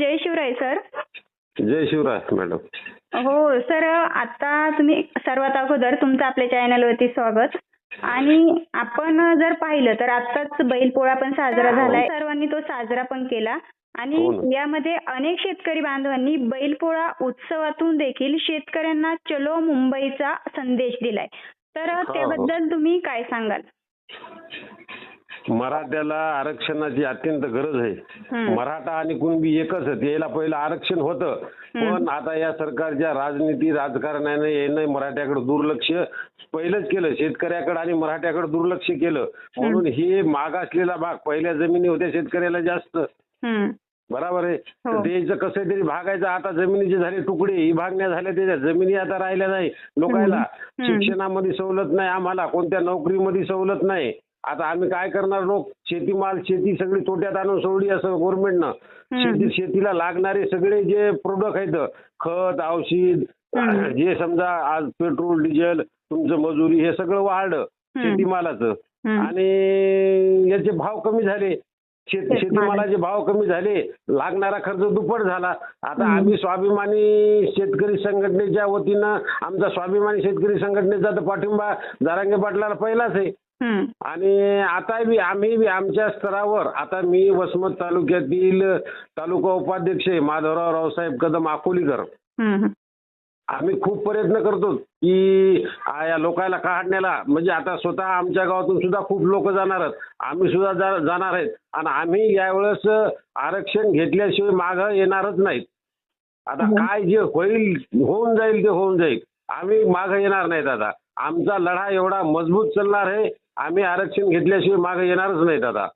जय Shivray sir. जय Shivray madam. हो sir आता तुम्ही सर्वात अगोदर तुमचं आपल्या चॅनलवरती स्वागत. आणि आपण जर पाहिलं तर आत्ताच बैलपोळा पण साजरा झालाय. सर्वांनी तो साजरा पण केला. आणि हो. यामध्ये अनेक शेतकरी बांधवांनी बैलपोळा उत्सवातून देखील शेतकऱ्यांना चलो मुंबईचा संदेश दिलाय. तर हो. त्याबद्दल तुम्ही काय सांगाल? मराठ्याला आरक्षणाची अत्यंत गरज आहे. मराठा आणि कुणबी एकच आहे याला पहिलं आरक्षण होतं. पण आता या सरकारच्या राजनीती राजकारणाने याने मराठ्याकडे दुर्लक्ष पहिलंच केलं. शेतकऱ्याकडे आणि मराठ्याकडे दुर्लक्ष केलं. म्हणून हे मागासलेला भाग पहिल्या जमिनी होत्या शेतकऱ्याला जास्त. बरोबर आहे? हो. तर त्याचं कसं तरी भागायचं आता जमिनीचे झाले तुकडे. विभागण्या झाल्या त्याच्या जमिनी आता राहिल्या नाही लोकायला. हम्म. शिक्षणामध्ये सवलत नाही आम्हाला. कोणत्या नोकरीमध्ये सवलत नाही. आता आम्ही काय करणार लोक शेतीमाल शेती सगळी तोट्यात आणून सोडली असं गव्हर्नमेंटनं शेती शेतीला लागणारे सगळे जे प्रोडक्ट आहेत खत औषध. जे समजा आज पेट्रोल डिझेल तुमचं मजुरी हे सगळं वाढलं शेतीमालाचं. आणि याचे भाव कमी झाले शेत शेतमाल. शेतीमालाचे भाव कमी झाले लागणारा खर्च दुप्पट झाला आता. आम्ही स्वाभिमानी शेतकरी संघटनेच्या वतीनं आमचा स्वाभिमानी शेतकरी संघटनेचा तर पाठिंबा जारांगे पाटलाला पहिलाच आहे. आणि आता बी आम्ही बी आमच्या स्तरावर आता मी वसमत तालुक्यातील तालुका उपाध्यक्ष आहे माधवराव रावसाहेब कदम अकोलीकर. आम्ही खूप प्रयत्न करतो की या लोकांना काढण्याला. म्हणजे आता स्वतः आमच्या गावातून सुद्धा खूप लोक जाणार आहेत. आम्ही सुद्धा जाणार आहेत. आणि आम्ही यावेळेस आरक्षण घेतल्याशिवाय मागं येणारच नाहीत. आता. काय जे होईल होऊन जाईल ते होऊन जाईल. आम्ही मागं येणार नाहीत आता. आमचा लढा एवढा मजबूत चालणार आहे. आम्ही आरक्षण घेतल्याशिवाय मागं येणारच नाहीत आता.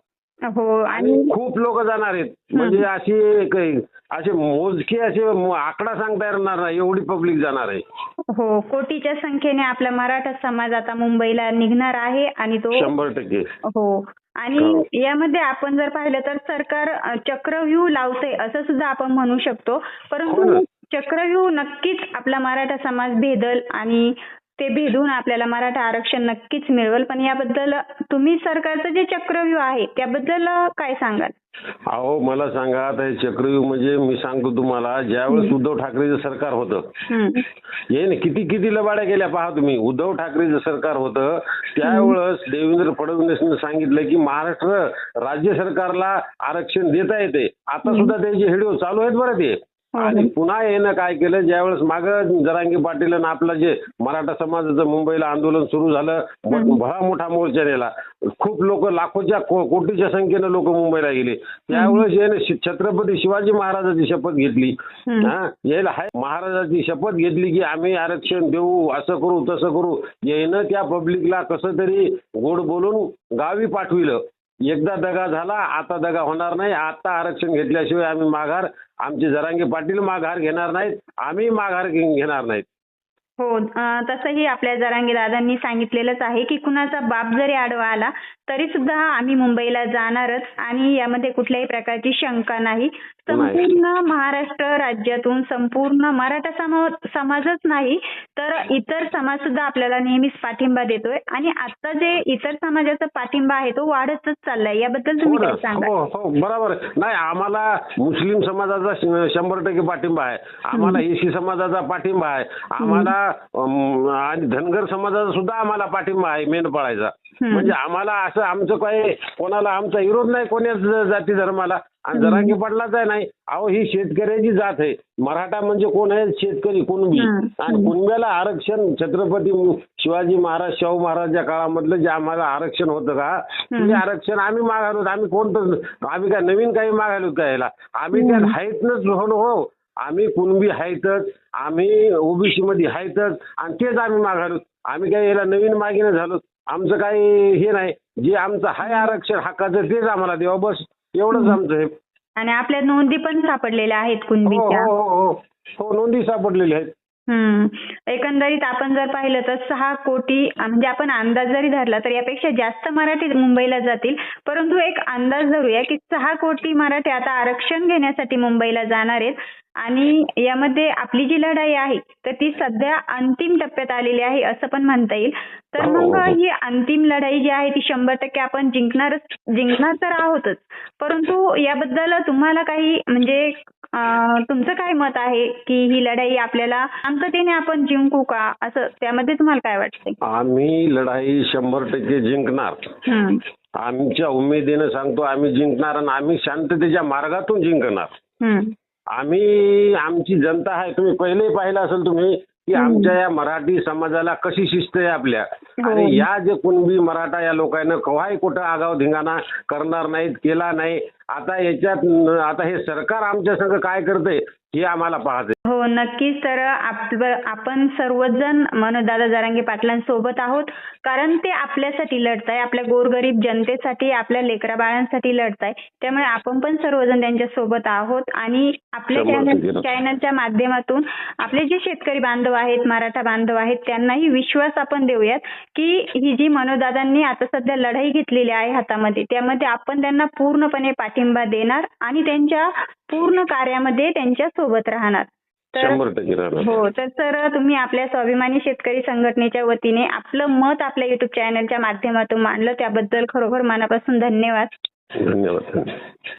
हो आणि खूप लोक जाणार आहेत. म्हणजे अशी काही- असे मोजके असे आकडा सांगता येणार नाही. एवढी पब्लिक जाणार आहे. हो कोटीच्या संख्येने आपला मराठा समाज आता मुंबईला निघणार आहे आणि तो शंभर टक्के. हो आणि हो. यामध्ये आपण जर पाहिलं तर सरकार चक्रव्यूह लावते असं सुद्धा आपण म्हणू शकतो. हो. परंतु चक्रव्यूह नक्कीच आपला मराठा समाज भेदल आणि ते भेदून आपल्याला मराठा आरक्षण नक्कीच मिळवेल. पण याबद्दल तुम्ही सरकारचं जे चक्रव्यूह आहे त्याबद्दल काय सांगाल? अहो मला सांगा आता हे चक्रव्यूह म्हणजे मी सांगतो तुम्हाला ज्यावेळेस उद्धव ठाकरेचं सरकार होतं. हे ना किती किती लबाड्या केल्या पहा तुम्ही उद्धव ठाकरेचं सरकार होतं त्यावेळेस देवेंद्र फडणवीसने सांगितलं की महाराष्ट्र राज्य सरकारला आरक्षण देता येते. आता सुद्धा त्याचे व्हिडिओ चालू आहेत बरं ते. आणि पुन्हा येणं काय केलं? ज्यावेळेस मागं जरांगी पाटील आणि आपला जे मराठा समाजाचं मुंबईला आंदोलन सुरू झालं भला मोठा मोर्चा नेला खूप लोक लाखोच्या कोटीच्या संख्येनं लोक मुंबईला गेले. त्यावेळेस याने छत्रपती शिवाजी महाराजाची शपथ घेतली. हा? यायला हाय महाराजाची शपथ घेतली की आम्ही आरक्षण देऊ असं करू तसं करू. यानं त्या पब्लिकला कसं तरी गोड बोलून गावी पाठविलं. एकदा दगा झाला आता दगा होणार नाही. आता आरक्षण घेतल्याशिवाय आम्ही माघार आमचे जरांगे पाटील माघार घेणार नाहीत आम्ही माघार घे- घेणार नाहीत. हो अं, तसंही आपल्या जरांगे दादांनी सांगितलेलंच आहे की कुणाचा बाप जरी आडवा आला तरी सुद्धा आम्ही मुंबईला जाणारच आणि यामध्ये कुठल्याही प्रकारची शंका नाही. संपूर्ण महाराष्ट्र राज्यातून संपूर्ण मराठा समाज समाजच नाही तर इतर समाज सुद्धा आपल्याला नेहमीच पाठिंबा देतोय. आणि आता जे इतर समाजाचा पाठिंबा आहे तो वाढतच चाललाय. याबद्दल हो तुम्ही ना. काय सांगाल हो हो. बरोबर. नाही आम्हाला मुस्लिम समाजाचा शंभर टक्के पाठिंबा आहे. आम्हाला एसी समाजाचा पाठिंबा आहे. आम्हाला आणि धनगर समाजाचा सुद्धा आम्हाला पाठिंबा आहे मेंढपाळाचा. म्हणजे आम्हाला असं आमचं काही कोणाला आमचा विरोध नाही कोण्याच जाती धर्माला. आणि जरांगी पडलाच आहे नाही अहो ही शेतकऱ्याची जात आहे. मराठा म्हणजे कोण आहे? शेतकरी कुणबी. आणि कुणब्याला आरक्षण छत्रपती शिवाजी महाराज शाहू महाराजच्या काळामधलं जे आम्हाला आरक्षण होतं का ते आरक्षण आम्ही मागालो आम्ही कोणतं आम्ही काय नवीन काही मागायलो का याला? आम्ही त्यात आहेतच हो हो. आम्ही कुणबी आहेतच आम्ही ओबीसी मध्ये आहेतच आणि तेच आम्ही मागालो आम्ही काही याला नवीन मागिनं झालो. आमचं काही हे नाही. जे आमचं आहे आरक्षण हक्काचं तेच आम्हाला देवा बस. एवढंच आमचं हे. आणि आपल्या नोंदी पण सापडलेल्या आहेत हो कुणबीच्या हो हो हो. हो नोंदी सापडलेल्या आहेत. एकंदरीत आपण जर पाहिलं तर सहा कोटी म्हणजे आपण अंदाज जरी धरला तर यापेक्षा जास्त मराठी मुंबईला जातील. परंतु एक अंदाज धरूया की सहा कोटी मराठी आता आरक्षण घेण्यासाठी मुंबईला जाणार आहेत. आणि यामध्ये आपली जी लढाई आहे तर ती सध्या अंतिम टप्प्यात आलेली आहे असं पण म्हणता येईल. तर मग ही. अंतिम लढाई जी आहे ती शंभर टक्के आपण जिंकणारच जिंकणार तर आहोतच. परंतु याबद्दल तुम्हाला काही म्हणजे तुमचं काय मत आहे की ही लढाई आपल्याला शांततेने आपण जिंकू का असं त्यामध्ये तुम्हाला काय वाटतंय आम्ही लढाई शंभर टक्के जिंकणार. आमच्या उमेदीनं सांगतो आम्ही जिंकणार आणि आम्ही शांततेच्या मार्गातून जिंकणार. आम्ही आमची जनता आहे तुम्ही पहिले पाहिलं असेल तुम्ही की. आमच्या या मराठी समाजाला कशी शिस्त आहे आपल्या हो. आणि या जे कुणबी मराठा या लोकांना केव्हाही कुठं आगाव धिंगाणा करणार नाहीत केला नाही आता याच्यात आता हे सरकार आमच्या संग काय करते हे आम्हाला पाहते हो नक्कीच. तर आपण सर्वजण मनोजदादा जरांगे पाटलांसोबत आहोत कारण ते आपल्यासाठी लढत आहे आपल्या गोरगरीब जनतेसाठी आपल्या लेकरा बाळांसाठी लढत आहे त्यामुळे आपण पण सर्वजण त्यांच्यासोबत आहोत आणि आपल्या. चॅनलच्या माध्यमातून आपले जे शेतकरी बांधव आहेत मराठा बांधव आहेत त्यांनाही विश्वास आपण देऊयात की ही जी मनोजदादांनी आता सध्या लढाई घेतलेली आहे हातामध्ये त्यामध्ये आपण त्यांना पूर्णपणे पाठिंबा देणार आणि त्यांच्या पूर्ण कार्यामध्ये त्यांच्यासोबत तर राहणार. हो तर सर तुम्ही आपल्या स्वाभिमानी शेतकरी संघटनेच्या वतीने आपलं मत आपल्या युट्यूब चॅनलच्या माध्यमातून मांडलं. त्याबद्दल खरोखर मनापासून धन्यवाद. धन्यवाद.